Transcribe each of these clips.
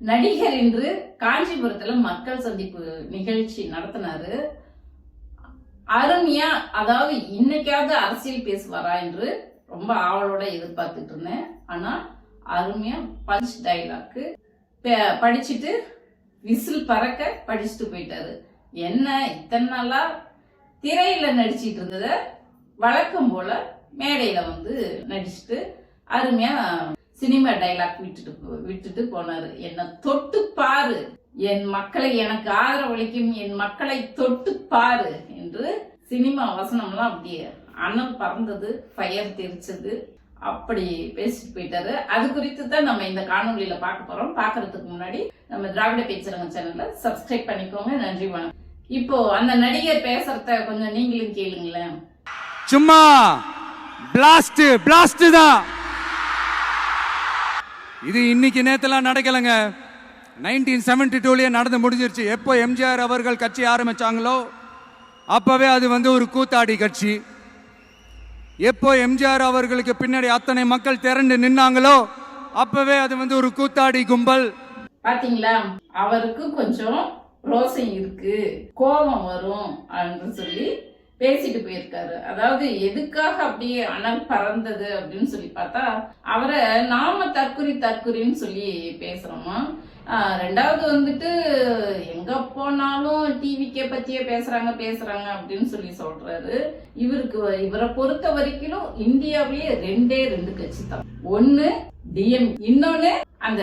நடிகர் இன்று காஞ்சிபுரத்துல மக்கள் சந்திப்பு நிகழ்ச்சி நடத்தினாரு. அருமையா அதாவது இன்னைக்காவது அரசியல் பேசுவாரா என்று ரொம்ப ஆவலோட எதிர்பார்த்துட்டு இருந்தேன். ஆனா அருமையா பஞ்ச் டைலாக்கு படிச்சுட்டு விசில் பறக்க படிச்சுட்டு போயிட்டாரு. என்ன இத்தனை நாளா திரையில நடிச்சிட்டு இருந்தத வழக்கம் போல மேடையில வந்து நடிச்சுட்டு அருமையா சினிமா டைலாக் விட்டுட்டு போ- விட்டுட்டு போனார். என்னை தொட்டு பாரு. என் மக்களை எனக்கு ஆதரவளிக்கும். என் மக்களை தொட்டு பாரு என்று சினிமா வசனம்லாம் அப்படியே அனல் பறந்தது ஃபயர் தெரிச்சது. அப்படி பேசிட்டு போயிட்டாரு. அது குறித்து தான் நம்ம இந்த காணொலியில பார்க்க போறோம். பாக்குறதுக்கு முன்னாடி நம்ம திராவிட பேச்சரங்க சேனல்ல சப்ஸ்கிரைப் பண்ணிக்கோங்க. நன்றி வணக்கம். இப்போ அந்த நடிகர் பேசுறத கொஞ்சம் நீங்களும் கேளுங்களேன். சும்மா. பிளாஸ்ட் பிளாஸ்ட் தான். இது இன்னைக்கு நேத்தெல்லாம் நடக்கலைங்க. நைன்டீன் செவன்டி டூலேயே நடந்து முடிஞ்சிருச்சு. எப்போ எம்ஜிஆர் அவர்கள் கட்சி ஆரம்பித்தாங்களோ அப்போவே அது வந்து ஒரு கூத்தாடி கட்சி. எப்போ எம்ஜிஆர் அவர்களுக்கு பின்னாடி அத்தனை மக்கள் திரண்டு நின்னாங்களோ அப்பவே அது வந்து ஒரு கூத்தாடி கும்பல். பாத்தீங்களா? அவருக்கு கொஞ்சம் ரோசம் இருக்கு. கோபம் வரும் அப்படின்னு சொல்லி பேசிட்டு போயிருக்காரு. அதாவது எதுக்காக அப்படியே அனல் பறந்தது அப்படின்னு சொல்லி பார்த்தா அவரை நாம தற்குறி தற்குறின்னு சொல்லி பேசுறோமா? ஆஹ் ரெண்டாவது வந்துட்டு எங்க போனாலும் டிவிக்கே பத்தியே பேசுறாங்க பேசுறாங்க அப்படின்னு சொல்லி சொல்றாரு. இவருக்கு இவரை பொறுத்த வரைக்கும் இந்தியாவிலேயே ரெண்டே ரெண்டு கட்சி தான் ஒன்னு டிஎம் இன்னொன்னு அந்த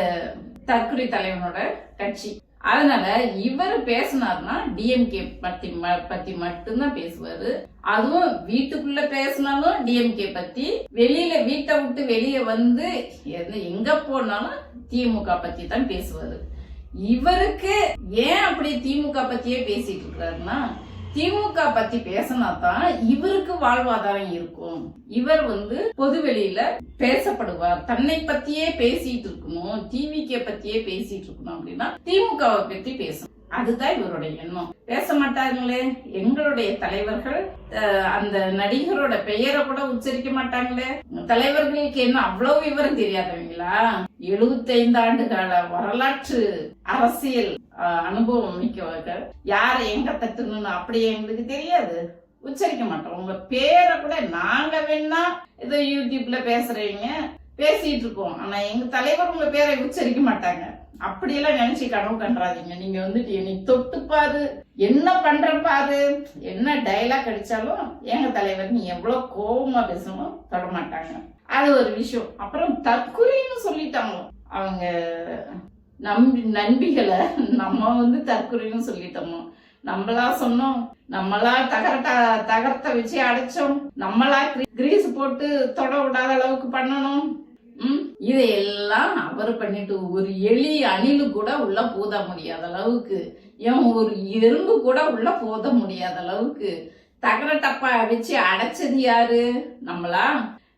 தற்குறி தலைவனோட கட்சி. அதனால இவர் பேசினார்னா டிஎம்கே பத்தி ம- பத்தி மட்டும்தான் பேசுவாரு. அதுவும் வீட்டுக்குள்ள பேசினாலும் டிஎம்கே பத்தி வெளியில வீட்டை விட்டு வெளியே வந்து எங்க போனாலும் திமுக பத்தி தான் பேசுவாரு. இவருக்கு ஏன் அப்படி திமுக பத்தியே பேசிட்டு இருக்காருன்னா திமுக பத்தி பேசினா தான் இவருக்கு வாழ்வாதாரம் இருக்கும். இவர் வந்து பொதுவெளியில பேசப்படுவார். தன்னை பத்தியே பேசிட்டு இருக்கணும். டிவிக்கே பத்தியே பேசிட்டு இருக்கணும் அப்படின்னா திமுகவை பத்தி பேசணும். அதுதான் இவருடைய எண்ணம். பேச மாட்டாங்களே எங்களுடைய தலைவர்கள் அஹ், அந்த நடிகரோட பெயரை கூட உச்சரிக்க மாட்டாங்களே. தலைவர்களுக்கு என்ன அவ்வளவு விவரம் தெரியாதவங்களா? 75 ஆண்டு கால வரலாற்று அரசியல் அஹ், அனுபவம் மிக்கவர்கள். யாரை எங்க தட்டணும்னு அப்படியே எங்களுக்கு தெரியாது. உச்சரிக்க மாட்டோம். உங்க பேரை கூட நாங்க வேணா ஏதோ யூடியூப்ல பேசுறீங்க பேசிட்டு இருக்கோம் ஆனா எங்க தலைவர் உங்க பேரை உச்சரிக்க மாட்டாங்க. அப்படியெல்லாம் நினைச்சு கனவு கண்டாதீங்க. நீங்க வந்துட்டு என்னை தொட்டு பாரு. என்ன பண்ற பாரு. என்ன டைலாக் அடிச்சாலும் எங்க தலைவர் நீ எவ்வளவு கோபமா பேசணும் தொட மாட்டாங்க. அது ஒரு விஷயம். அப்புறம் தற்குறின்னு சொல்லிட்டாங்க. அவங்க நம்பி நண்பிகளை நம்ம வந்து தற்குறின்னு சொல்லிட்டோமோ. நம்மளா சொன்னோம். நம்மளா தகரட்ட தகரத்தை வச்சு அடைச்சோம். நம்மளா கிரீஸ் போட்டு தொட விடாத அளவுக்கு பண்ணணும். இதையெல்லாம் அவர் பண்ணிட்டு ஒரு எலி அணிலு கூட உள்ள போத முடியாத அளவுக்கு ஏன் ஒரு எறும்பு கூட உள்ள போத முடியாத அளவுக்கு தகர டப்பா வச்சு அடைச்சது யாரு? நம்மளா?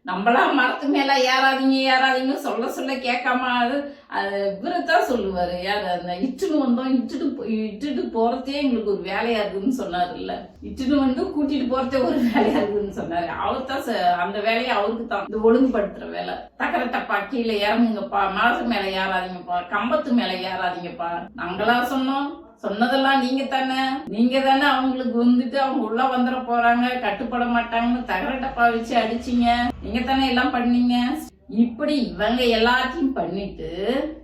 நம்மளா மரத்து மேல ஏறாதீங்க ஏறாதீங்க சொல்ல சொல்ல கேட்காம அது அது இவருதான் சொல்லுவாரு. யார் அந்த இட்டுன்னு வந்தோம் இட்டுட்டு இட்டுட்டு போறதே எங்களுக்கு ஒரு வேலையா இருக்குன்னு இல்லை இட்டுன்னு வந்து கூட்டிட்டு போறதே ஒரு வேலையா இருக்குன்னு சொன்னாரு. அவர் தான் அந்த வேலையை அவருக்கு தான் இந்த ஒழுங்குபடுத்துற வேலை. தக்கர டப்பா கீழே இறங்குங்கப்பா மரத்து மேல ஏறாதீங்கப்பா கம்பத்து மேல ஏறாதீங்கப்பா. நாங்களா சொன்னோம். சொன்னதெல்லாம் நீங்க தானே. நீங்க தானே அவங்களுக்கு வந்துட்டு அவங்க உள்ள வந்துட போறாங்க கட்டுப்பட மாட்டாங்கன்னு தகர டப்பா வச்சு அடிச்சீங்க. நீங்க தானே எல்லாம் பண்ணீங்க? இப்படி இவங்க எல்லாத்தையும் பண்ணிட்டு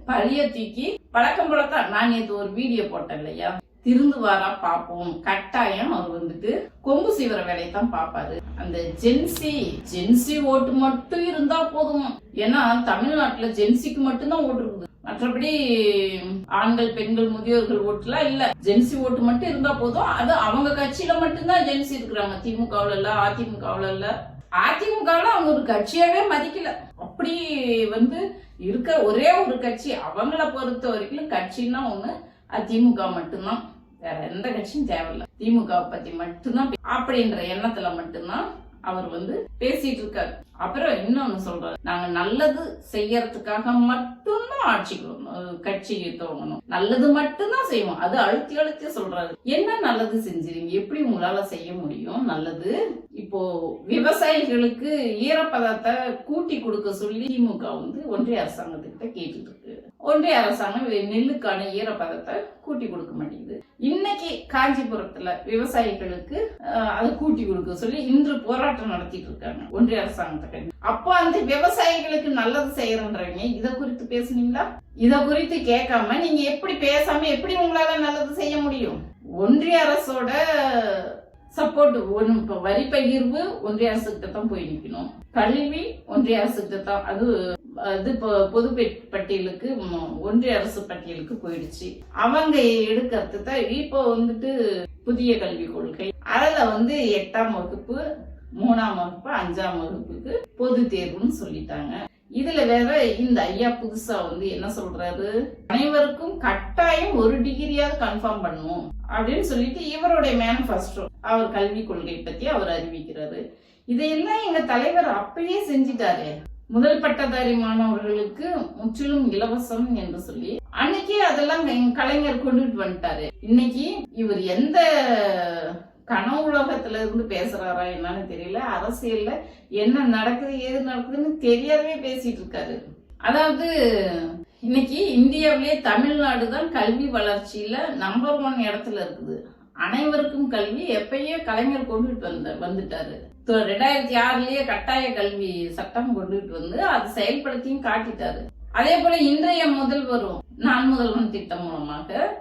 பழிய தூக்கி பழக்கம் போலத்தான். நான் நேத்து ஒரு வீடியோ போட்டேன் இல்லையா? திருந்துவாரா பாப்போம். கட்டாயம் அவர் வந்துட்டு கொம்பு சீவர வேலையை தான் பாப்பாரு. அந்த ஜென்சி ஜென்சி ஓட்டு மட்டும் இருந்தா போதும். ஏன்னா தமிழ்நாட்டுல ஜென்சிக்கு மட்டும்தான் ஓட்டு இருக்குது. மற்றபடி ஆண்கள் பெண்கள் முதியோர்கள் ஓட்டுலாம் இல்ல. ஜென்சி ஓட்டு மட்டும் இருந்தா போதும். அது அவங்க கட்சியில மட்டும்தான் ஜென்சி இருக்கிறாங்க. திமுகவுல இல்ல அதிமுகவுல இல்ல. அதிமுகவில் அவங்க ஒரு கட்சியாவே மதிக்கல. அப்படி வந்து இருக்க ஒரே ஒரு கட்சி அவங்கள பொறுத்த வரைக்கும் கட்சின்னா ஒண்ணு அதிமுக திமுக மட்டும்தான். வேற எந்த கட்சியும் தேவையில்ல. திமுக பத்தி மட்டும்தான் அப்படின்ற எண்ணத்துல மட்டும்தான் அவர் வந்து பேசிட்டு இருக்காரு அப்புறம் இன்னொன்னு சொல்றாரு. நாங்க நல்லது செய்யறதுக்காக மட்டும்தான் ஆட்சிக்கு கட்சி துவங்கணும். நல்லது மட்டும்தான் செய்வோம். அது அழுத்தி அழுத்தி சொல்றாரு. என்ன நல்லது செஞ்சிருங்க? எப்படி உங்களால செய்ய முடியும்? நல்லது. இப்போ விவசாயிகளுக்கு ஈரப்பதத்தை கூட்டி கொடுக்க சொல்லி திமுக வந்து ஒன்றிய அரசாங்கத்துக்கிட்ட கேட்டுட்டு ஒன்றிய அரசாங்கம் நெல்லுக்கான ஈரப்பதத்தை கூட்டி கொடுக்க மாட்டேங்குது. இன்னைக்கு காஞ்சிபுரத்துல விவசாயிகளுக்கு அது அதை கூட்டி கொடுக்க சொல்லி இன்று போராட்டம் நடத்திட்டு இருக்காங்க ஒன்றிய அரசாங்கத்தை அப்போ அந்த விவசாயிகளுக்கு நல்லது செய்யறன்றவங்க இதை குறித்து பேசுனீங்களா? இதை குறித்து கேட்காம நீங்க எப்படி பேசாம எப்படி உங்களால நல்லது செய்ய முடியும்? ஒன்றிய அரசோட சப்போர்ட் ஒன்று இப்போ வரி பகிர்வு ஒன்றிய அரசுகிட்ட தான் போய் நிற்கணும் கல்வி ஒன்றிய அரசுகிட்ட தான் அது அது இப்போ பொது பட்டியலுக்கு ஒன்றிய அரசு பட்டியலுக்கு போயிடுச்சு. அவங்க எடுக்கிறது தான் இப்போ வந்துட்டு புதிய கல்விக் கொள்கை. அதில் வந்து எட்டாம் வகுப்பு மூணாம் வகுப்பு அஞ்சாம் வகுப்புக்கு பொது தேர்வுன்னு சொல்லிட்டாங்க. இதுல வேற இந்த ஐயா புதுசா வந்து என்ன சொல்றாரு? அனைவருக்கும் கட்டாயம் ஒரு டிகிரியாவது கன்ஃபார்ம் பண்ணும் அப்படின்னு சொல்லிட்டு இவருடைய மேனிஃபெஸ்டோ அவர் கல்வி கொள்கை பத்தி அவர் அறிவிக்கிறாரு இதையெல்லாம் எங்க தலைவர் அப்பயே செஞ்சிட்டாரு. முதல் பட்டதாரி மாணவர்களுக்கு முற்றிலும் இலவசம் என்று சொல்லி அன்னைக்கு அதெல்லாம் எங்க கலைஞர் கொண்டுட்டு வந்துட்டாரு. இன்னைக்கு இவர் எந்த கனவு உலகத்துல இருந்து பேசுறாரா என்னன்னு தெரியல. அரசியல்ல என்ன நடக்குது ஏது நடக்குதுன்னு தெரியாதவே பேசிட்டு இருக்காரு. அதாவது இன்னைக்கு இந்தியாவிலே தமிழ்நாடு தான் கல்வி வளர்ச்சியில நம்பர் ஒன் இடத்துல இருக்குது. அனைவருக்கும் கல்வி எப்பயே கலைஞர் கொண்டுட்டு வந்த வந்துட்டாரு. ரெண்டாயிரத்தி ஆறுலயே கட்டாய கல்வி சட்டம் கொண்டுட்டு வந்து அதை செயல்படுத்தியும் காட்டிட்டாரு. அதே போல இன்றைய முதல்வரும் நான் முதல்வன் திட்டம் மூலமாக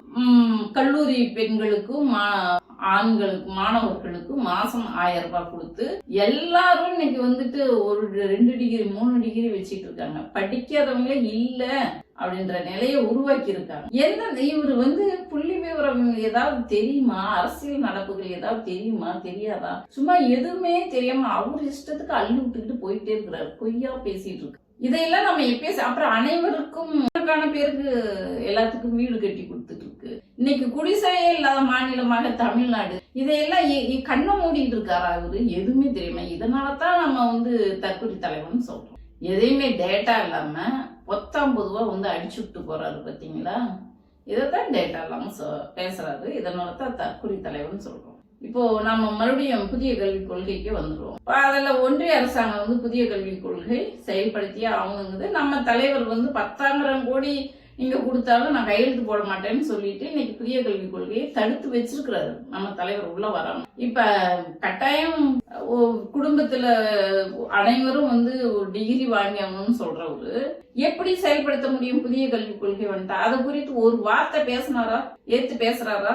கல்லூரி பெண்களுக்கும் மா- ஆண்களுக்கு மாணவர்களுக்கும் மாசம் ஆயிரம் ரூபாய் கொடுத்து எல்லாரும் இன்னைக்கு வந்துட்டு ஒரு ரெண்டு டிகிரி மூணு டிகிரி வச்சிட்டு இருக்காங்க. படிக்காதவங்களே இல்ல. அப்படின்ற நிலையை உருவாக்கி இருக்காங்க என்ன இவர் வந்து புள்ளி விவரம் ஏதாவது தெரியுமா? அரசியல் நடப்புகள் ஏதாவது தெரியுமா? தெரியாதா? சும்மா எதுவுமே தெரியாம அவர் இஷ்டத்துக்கு அள்ளி விட்டுக்கிட்டு போயிட்டே இருக்கிறார். பொய்யா பேசிட்டு இருக்கு. இதையெல்லாம் நம்ம எப்பயே அப்புறம் அனைவருக்கும் நூறுக்கான பேருக்கு எல்லாத்துக்கும் வீடு கட்டி கொடுத்துட்டு இருக்கு. இன்னைக்கு குடிசையே இல்லாத மாநிலமாக தமிழ்நாடு. இதையெல்லாம் கண்ணை மூடிட்டு இருக்காரா அவரு எதுவுமே தெரியுமா? இதனால தான் நம்ம வந்து தற்கொலை தலைவன் சொல்றோம். எதையுமே டேட்டா இல்லாம பொத்தாம் வந்து அடிச்சு விட்டு போறாரு பாத்தீங்களா? இதைத்தான் டேட்டா இல்லாம சொ- பேசுறாரு. இதனால தான் தற்கொலை தலைவன் சொல்றோம். இப்போ நம்ம மறுபடியும் புதிய கல்விக் கொள்கைக்கு வந்துடுவோம் அதில் ஒன்றிய அரசாங்கம் வந்து புதிய கல்விக் கொள்கை செயல்படுத்தியே ஆகணுங்குது நம்ம தலைவர் வந்து பத்தாயிரம் கோடி நீங்க கொடுத்தாலும் நான் கையெழுத்து போட மாட்டேன்னு சொல்லிட்டு இன்னைக்கு புதிய கல்விக் கொள்கையை தடுத்து வச்சிருக்கிறாரு. நம்ம தலைவர் உள்ள வராம. இப்ப கட்டாயம் குடும்பத்துல அனைவரும் வந்து டிகிரி வாங்கணும்னு சொல்றவரு எப்படி செயல்படுத்த முடியும் புதிய கல்விக் கொள்கை வந்துட்டா? அதை குறித்து ஒரு வார்த்தை பேசினாரா? ஏத்து பேசுறாரா?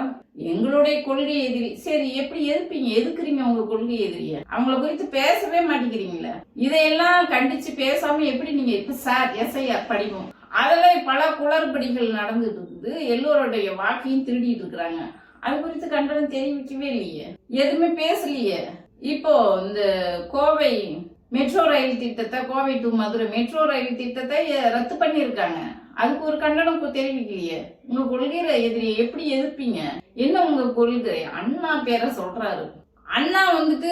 எங்களுடைய கொள்கை எதிரி. சரி எப்படி எதிர்ப்பீங்க? எதுக்குறீங்க உங்க கொள்கை எதிரிய? அவங்கள குறித்து பேசவே மாட்டேங்கிறீங்களே. இதையெல்லாம் கண்டிச்சு பேசாம எப்படி நீங்க இப்ப சார் எஸ்ஐஆர் படிவோம் அதில் பல குளறுபடிகள் நடந்துட்டு இருக்குது எல்லோருடைய வாக்கையும் திருடிட்டு இருக்கிறாங்க. அது குறித்து கண்டனம் தெரிவிக்கவே இல்லையே. எதுவுமே பேசலையே. இப்போ இந்த கோவை மெட்ரோ ரயில் திட்டத்தை Kovai to Madurai metro rail திட்டத்தை ரத்து பண்ணியிருக்காங்க. அதுக்கு ஒரு கண்டனம் தெரிவிக்கலையே. உங்க கொள்கையில எதிரியை எப்படி எதிர்ப்பீங்க? என்ன உங்க கொள்கை? அண்ணா பேரை சொல்றாரு. அண்ணா வந்துட்டு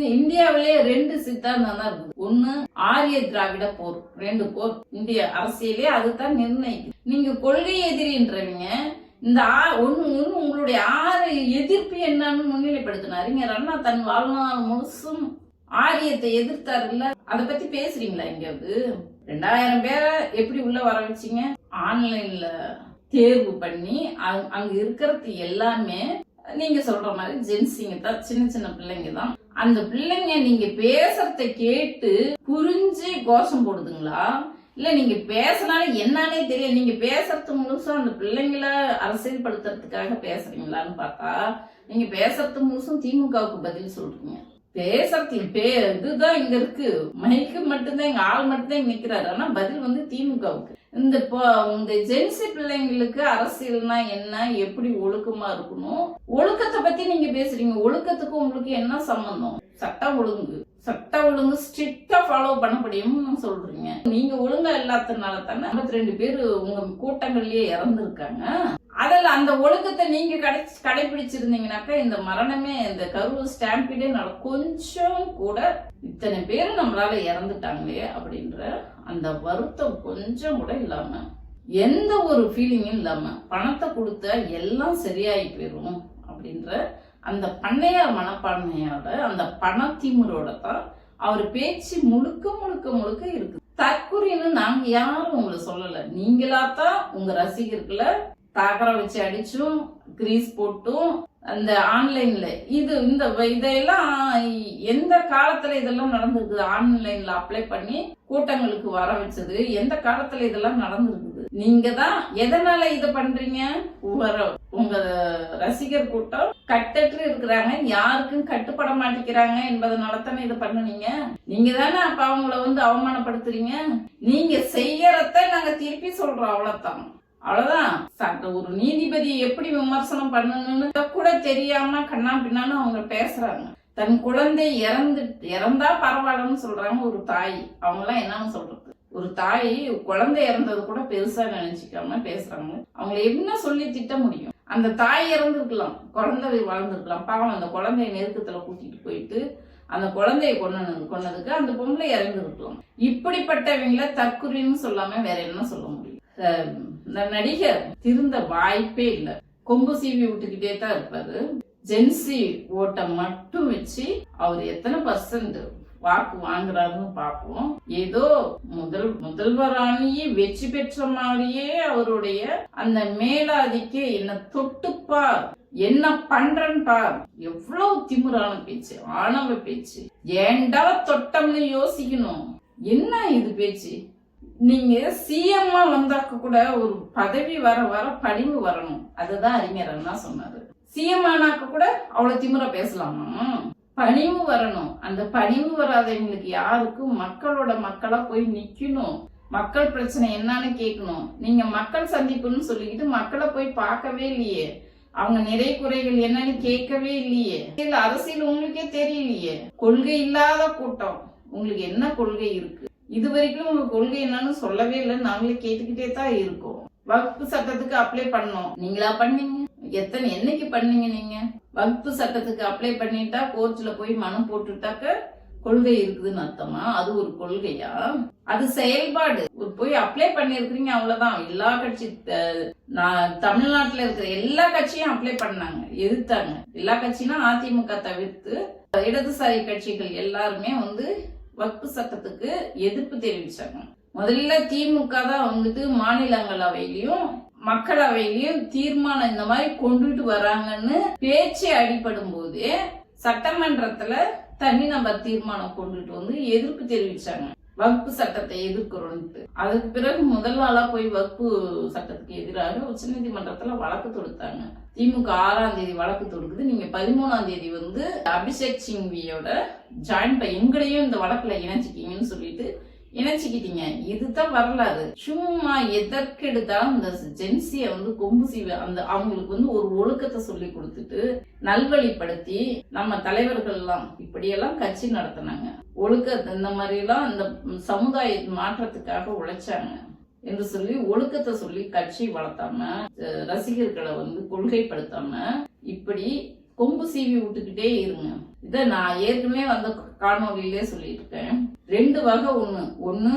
இந்தியாவிலே ரெண்டு சித்தாந்தம் தான் இருக்குது. ஒண்ணு ஆரிய திராவிட போர் ரெண்டு போர் இந்திய அரசியலே அதுதான் நிர்ணயிக்குது. நீங்க கொள்கை எதிரின்றவங்க இந்த ஆ- ஒன்று உங்களுடைய ஆறு எதிர்ப்பு என்னன்னு முன்னிலைப்படுத்தினாரு. இங்க அண்ணா தன் வாழ்நாள் முழுசும் ஆரியத்தை எதிர்த்தாருல்ல. அதை பத்தி பேசுறீங்களா எங்கேயாவது? ரெண்டாயிரம் பேரை எப்படி உள்ள வர வச்சீங்க? ஆன்லைன்ல தேர்வு பண்ணி அங்க இருக்கிறது எல்லாமே நீங்க சொல்ற மாதிரி ஜென்ஸிங்க தான் சின்ன சின்ன பிள்ளைங்க தான். அந்த பிள்ளைங்க நீங்க பேசுறத கேட்டு புரிஞ்சு கோஷம் போடுதுங்களா? இல்ல நீங்க பேசினாலும் என்னன்னே தெரியல. நீங்க பேசுறது முழுசும் அந்த பிள்ளைங்கள அரசியல்படுத்துறதுக்காக பேசுறீங்களான்னு பார்த்தா நீங்க பேசுறது முழுசும் திமுகவுக்கு பதில் சொல்றீங்க. பேசுறது பே இதுதான் இங்க இருக்கு. மைக்கு மட்டும்தான் எங்க ஆள் மட்டும்தான் இங்க நிக்கிறாரு. ஆனா பதில் வந்து திமுகவுக்கு. இந்த இப்போ இந்த ஜென்சி பிள்ளைங்களுக்கு அரசியல்னா என்ன? எப்படி ஒழுக்கமா இருக்கணும்? ஒழுக்கத்தை பத்தி நீங்க பேசுறீங்க. ஒழுக்கத்துக்கும் உங்களுக்கு என்ன சம்பந்தம்? சட்டம் ஒழுங்கு. சட்ட ஒழுங்கு ஸ்ட்ரிக்டா ஃபாலோ பண்ண முடியும்னு சொல்றீங்க. நீங்க ஒழுங்கா இல்லாததுனால தானே ஐம்பத்தி ரெண்டு பேர் உங்க கூட்டங்கள்லயே இறந்துருக்காங்க. அதில் அந்த ஒழுக்கத்தை நீங்க கடை கடைபிடிச்சிருந்தீங்கனாக்கா இந்த மரணமே இந்த கரூர் ஸ்டாம்பிடே நட கொஞ்சம் கூட இத்தனை பேர் நம்மளால இறந்துட்டாங்களே அப்படின்ற அந்த வருத்தம் கொஞ்சம் கூட இல்லாம எந்த ஒரு ஃபீலிங்கும் இல்லாம பணத்தை கொடுத்தா எல்லாம் சரியாகி போயிடும் அப்படின்ற அந்த பண்ணையார் மனப்பான்மையோட அந்த பணத்திமுறோட தான் அவர் பேச்சு முழுக்க முழுக்க முழுக்க இருக்குது. தற்குறின்னு நாங்க யாரும் உங்களை சொல்லல. நீங்களா தான் உங்க ரசிகர்களை தகர வச்சு அடிச்சும் கிரீஸ் போட்டும் அந்த ஆன்லைன்ல இது இந்த இதெல்லாம் எந்த காலத்துல இதெல்லாம் நடந்திருக்குது ஆன்லைன்ல அப்ளை பண்ணி கூட்டங்களுக்கு வர வச்சது எந்த காலத்துல இதெல்லாம் நடந்திருக்குது நீங்க தான் எதனால இதை பண்றீங்க? உங்க உங்க ரசிகர் கூட்டம் கட்டற்று இருக்கிறாங்க. யாருக்கும் கட்டுப்பட மாட்டேங்கிறாங்க என்பதனால தானே இதை பண்ணுனீங்க? நீங்க தானே அப்ப அவங்கள வந்து அவமானப்படுத்துறீங்க? நீங்க செய்யறத நாங்க திருப்பி சொல்றோம் அவ்வளவுதான். அவ்வளவுதான். ஒரு நீதிபதியை எப்படி விமர்சனம் பண்ணணும்னு கூட தெரியாம கண்ணா பின்னான்னு அவங்க பேசுறாங்க. தன் குழந்தை இறந்து இறந்தா பரவாயில்லன்னு சொல்றாங்க ஒரு தாய். அவங்க எல்லாம் என்னன்னு சொல்றது? ஒரு தாய் குழந்தை இறந்தது கூட பெருசா நினைச்சுக்காம பேசுறாங்க. அவங்கள என்ன சொல்லி திட்ட முடியும்? அந்த தாய் இறந்துருக்கலாம் குழந்தை வாழ்ந்துருக்கலாம் பாவம் அந்த குழந்தைய நெருக்கத்துல கூட்டிட்டு போயிட்டு அந்த குழந்தைய கொண்டு கொன்னதுக்கு அந்த பொம்பளை இறந்துருக்கலாம். இப்படிப்பட்டவங்கள தற்குறின்னு சொல்லாம வேற என்ன சொல்ல முடியும்? இந்த நடிகர் திருந்த வாய்ப்பே இல்லை. கொம்பு சீவி விட்டுக்கிட்டே தான் இருப்பாரு. ஜென்சி ஓட்டை மட்டும் வச்சு அவர் எத்தனை பர்சன்ட் வாக்கு வாங்குறாருன்னு பார்ப்போம். ஏதோ முதல் முதல்வராணியே வெற்றி பெற்ற மாதிரியே அவருடைய அந்த மேலாதிக்க என்ன தொட்டுப்பார். என்ன பண்றன் பார். எவ்வளவு திமிரான பேச்சு ஆணவ பேச்சு. ஏண்டா தொட்டம்னு யோசிக்கணும். என்ன இது பேச்சு? நீங்க சிஎம்மா வந்தாக்க கூட ஒரு பதவி வர வர பணிவு வரணும். அதுதான் அறிஞர் அண்ணா சொன்னாரு. சிஎம் ஆனாக்க கூட அவ்வளவு திமிரா பேசலாமா? பணிவு வரணும். அந்த பணிவு வராதவங்களுக்கு யாருக்கும் மக்களோட மக்களா போய் நிக்கணும். மக்கள் பிரச்சனை என்னன்னு கேட்கணும். நீங்க மக்கள் சந்திப்புன்னு சொல்லிக்கிட்டு மக்களை போய் பார்க்கவே இல்லையே. அவங்க நிறை குறைகள் என்னன்னு கேட்கவே இல்லையே. இல்ல அரசியல் உங்களுக்கே தெரியலையே. கொள்கை இல்லாத கூட்டம். உங்களுக்கு என்ன கொள்கை இருக்கு? இது வரைக்கும் உங்க கொள்கை என்னன்னு சொல்லவே இல்லை நாங்களே கேட்டுக்கிட்டே தான் இருக்கோம். வகுப்பு சட்டத்துக்கு அப்ளை பண்ணோம். நீங்களா பண்ணீங்க? எத்தனை என்னைக்கு பண்ணீங்க நீங்க? வகுப்பு சட்டத்துக்கு அப்ளை பண்ணிட்டா கோர்ட்ல போய் மனு போட்டுட்டாக்க கொள்கை இருக்குதுன்னு அர்த்தமா? அது ஒரு கொள்கையா? அது செயல்பாடு. ஒரு போய் அப்ளை பண்ணிருக்கிறீங்க அவ்வளவுதான். எல்லா கட்சி த- நான் தமிழ்நாட்டுல இருக்கிற எல்லா கட்சியும் அப்ளை பண்ணாங்க எதிர்த்தாங்க. எல்லா கட்சினா அதிமுக தவிர்த்து இடதுசாரி கட்சிகள் எல்லாருமே வந்து வக்பு சட்டத்துக்கு எதிர்ப்பு தெரிவிச்சாங்க. முதல்ல திமுக தான் வந்துட்டு மாநிலங்களவையிலையும் மக்களவையிலையும் தீர்மானம் இந்த மாதிரி கொண்டுட்டு வராங்கன்னு பேச்சு அடிபடும் போதே சட்டமன்றத்துல தனி நம்பர் தீர்மானம் கொண்டுட்டு வந்து எதிர்ப்பு தெரிவிச்சாங்க. வகுப்பு சட்டத்தை எதிர்க்கிறோம்ட்டு அதுக்கு பிறகு முதல் நாளா போய் வகுப்பு சட்டத்துக்கு எதிராக உச்சநீதிமன்றத்துல வழக்கு தொடுத்தாங்க. திமுக ஆறாம் தேதி வழக்கு தொடுக்குது. நீங்க பதிமூணாம் தேதி வந்து அபிஷேக் சிங்வியோட ஜாயின் பண்ண எங்களையும் இந்த வழக்குல இணைச்சிக்கிங்கன்னு சொல்லிட்டு இணைச்சிக்கிட்டீங்க. இதுதான் வரலாறு. சும்மா எதற்கெடுத்தாலும் இந்த ஜென்சியை வந்து கொம்பு செய்வ அந்த அவங்களுக்கு வந்து ஒரு ஒழுக்கத்தை சொல்லி கொடுத்துட்டு நல்வழிப்படுத்தி நம்ம தலைவர்கள்லாம் இப்படியெல்லாம் கட்சி நடத்தினாங்க. ஒழுக்க இந்த மாதிரிலாம் இந்த சமுதாய மாற்றத்துக்காக உழைச்சாங்க என்று சொல்லி ஒழுக்கத்தை சொல்லி கட்சி வளர்த்தாம ரசிகர்களை வந்து கொள்கைப்படுத்தாம இப்படி கொம்பு சீவி விட்டுக்கிட்டே இருங்க. இதை நான் ஏற்கனவே வந்த காணொலியிலே சொல்லிட்டு இருக்கேன் ரெண்டு வகை ஒண்ணு. ஒண்ணு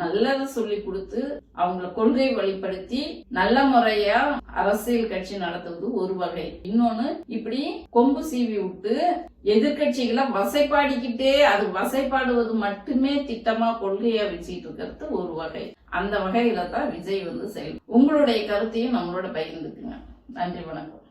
நல்லதை சொல்லி கொடுத்து அவங்கள கொள்கை வழிப்படுத்தி நல்ல முறையா அரசியல் கட்சி நடத்துவது ஒரு வகை. இன்னொன்னு இப்படி கொம்பு சீவி விட்டு எதிர்கட்சிகளை வசைப்பாடிக்கிட்டே அது வசைப்பாடுவது மட்டுமே திட்டமா கொள்கையா வச்சுட்டு இருக்கிறது ஒரு வகை. அந்த வகையில தான் விஜய் வந்து செயல். உங்களுடைய கருத்தையும் நம்மளோட பகிர்ந்துக்குங்க. நன்றி வணக்கம்.